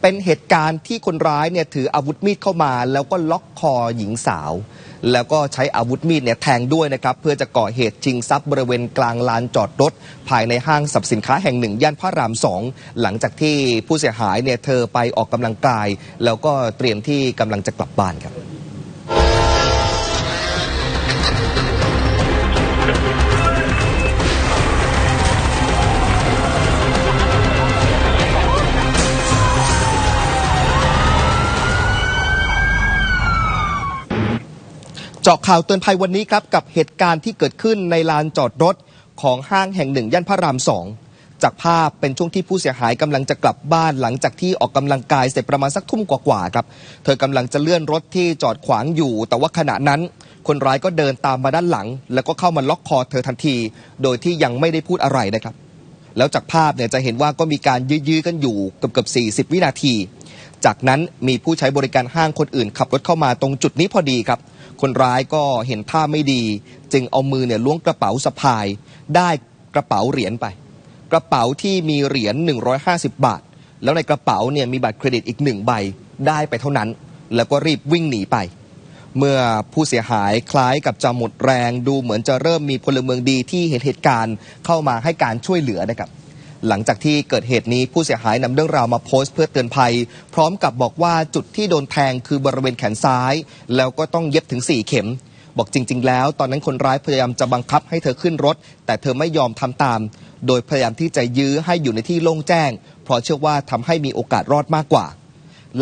เป็นเหตุการณ์ที่คนร้ายเนี่ยถืออาวุธมีดเข้ามา แล้วก็ล็อกคอหญิงสาว แล้วก็ใช้อาวุธมีดเนี่ยแทงด้วยนะครับ เพื่อจะก่อเหตุชิงทรัพย์บริเวณกลางลานจอดรถ ภายในห้างสรรพสินค้าแห่งหนึ่ง ย่านพระรามสองหลังจากที่ผู้เสียหายเนี่ยเธอไปออกกำลังกาย แล้วก็เตรียมที่กำลังจะกลับบ้านครับ เจาะข่าวเตือนภัยวันนี้ครับกับเหตุการณ์ที่เกิดขึ้นในลานจอดรถของห้างแห่งหนึ่งย่านพระรามสองจากภาพเป็นช่วงที่ผู้เสียหายกำลังจะกลับบ้านหลังจากที่ออกกำลังกายเสร็จประมาณสักทุ่มกว่าๆครับ เธอกำลังจะเลื่อนรถที่จอดขวางอยู่ แต่ว่าขณะนั้น คนร้ายก็เดินตามมาด้านหลัง แล้วก็เข้ามาล็อกคอเธอทันที โดยที่ยังไม่ได้พูดอะไรนะครับ แล้วจากภาพเนี่ยจะเห็นว่าก็มีการยื้อๆกันอยู่เกือบเกือบ40 วินาที จากนั้นมีผู้ใช้บริการห้างคนอื่น ขับรถเข้ามาตรงจุดนี้พอดีครับ คนร้ายก็เห็นท่าไม่ดี จึงเอามือเนี่ยล้วงกระเป๋าสะพาย ได้กระเป๋าเหรียญไป กระเป๋าที่มีเหรียญ150 บาท แล้วในกระเป๋าเนี่ยมีบัตรเครดิตอีกหนึ่งใบได้ไปเท่านั้น แล้วก็รีบวิ่งหนีไป เมื่อผู้เสียหายคล้ายกับจะหมดแรงดูเหมือนจะเริ่มมีพลเมืองดีที่เห็นเหตุการณ์เข้ามาให้การช่วยเหลือนะครับ หลังจากที่เกิดเหตุนี้ผู้เสียหายนำเรื่องราวมาโพสต์เพื่อเตือนภัย พร้อมกับบอกว่าจุดที่โดนแทงคือบริเวณแขนซ้าย แล้วก็ต้องเย็บถึง 4 เข็ม บอกจริง ๆ แล้ว ตอนนั้นคนร้ายพยายามจะบังคับให้เธอขึ้นรถ แต่เธอไม่ยอมทำตาม โดยพยายามที่จะยื้อให้อยู่ในที่โล่งแจ้ง เพราะเชื่อว่าทำให้มีโอกาสรอดมากกว่า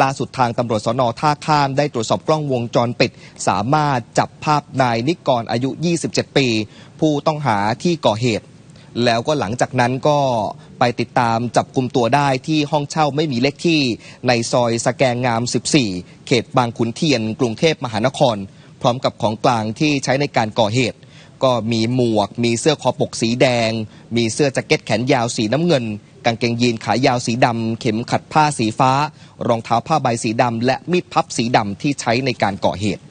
ล่าสุดทางตำรวจสนท่าข้ามได้ตรวจสอบกล้องวงจรปิด สามารถจับภาพนายนิกรอายุ 27 ปี ผู้ต้องหาที่ก่อเหตุ แล้วก็หลังจากนั้นก็ไปติดตามจับกลุ่มตัวได้ที่ห้องเช่าไม่มีเลขที่ในซอยสแกงงาม 14 เขตบางขุนเทียน กรุงเทพมหานคร พร้อมกับของกลางที่ใช้ในการก่อเหตุ ก็มีหมวก มีเสื้อคอปกสีแดง มีเสื้อแจ็คเก็ตแขนยาวสีน้ำเงินกางเกงยีนขายาวสีดำเข็มขัดผ้าสีฟ้า รองเท้าผ้าใบสีดำและมีดพับสีดำที่ใช้ในการก่อเหตุ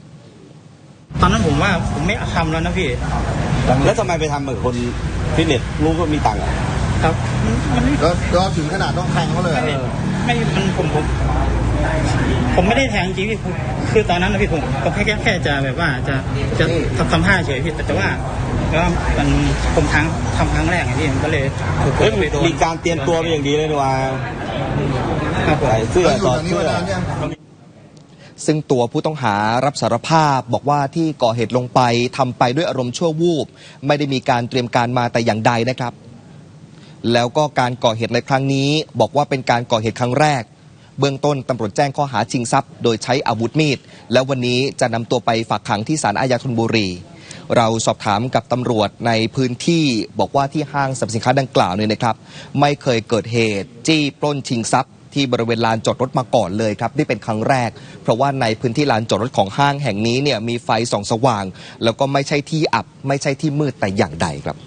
ตอนนั้นผมว่าผมไม่ทำแล้วนะพี่ แล้วทำไมไปทำกับคนฟิตเนสรู้ก็มีตังค์อะครับมันมันไม่แล้วก็ถึงขนาดต้องแทงเขาเลยไม่ไม่มันผมผมผมไม่ได้แทงจริงพี่คือคือตอนนั้นนะพี่ผมผมแค่แค่แค่จะแบบว่าจะจะทำทำท่าเฉยพี่แต่แต่ว่าแต่ว่ามันผมครั้งทำครั้งแรกไงพี่มันก็เลยถูกเฮ้ยไปโดนมีการเตรียมตัวเป็นอย่างดีเลยนี่ว่าครับผม ใส่เสื้อแล้วอยู่ต่อตรงนี้เสื้อมานานยัง ซึ่งตัวผู้ต้องหารับสารภาพบอกว่าที่ก่อเหตุลงไปทำไปด้วยอารมณ์ชั่ววูบ ไม่ได้มีการเตรียมการมาแต่อย่างใดนะครับ แล้วก็การก่อเหตุในครั้งนี้ บอกว่าเป็นการก่อเหตุครั้งแรก เบื้องต้นตำรวจแจ้งข้อหาชิงทรัพย์ โดยใช้อาวุธมีด แล้ววันนี้จะนำตัวไปฝากขังที่ศาลอาญาธนบุรีเราสอบถามกับตำรวจในพื้นที่บอกว่าที่ห้างสรรพสินค้าดังกล่าวเนี่ยนะครับ ไม่เคยเกิดเหตุ จี้ปล้นชิงทรัพย์ ที่บริเวณลานจอดรถมาก่อนเลยครับนี่เป็นครั้งแรก เพราะว่าในพื้นที่ลานจอดรถของห้างแห่งนี้เนี่ยมีไฟส่องสว่าง แล้วก็ไม่ใช่ที่อับไม่ใช่ที่มืดแต่อย่างใดครับ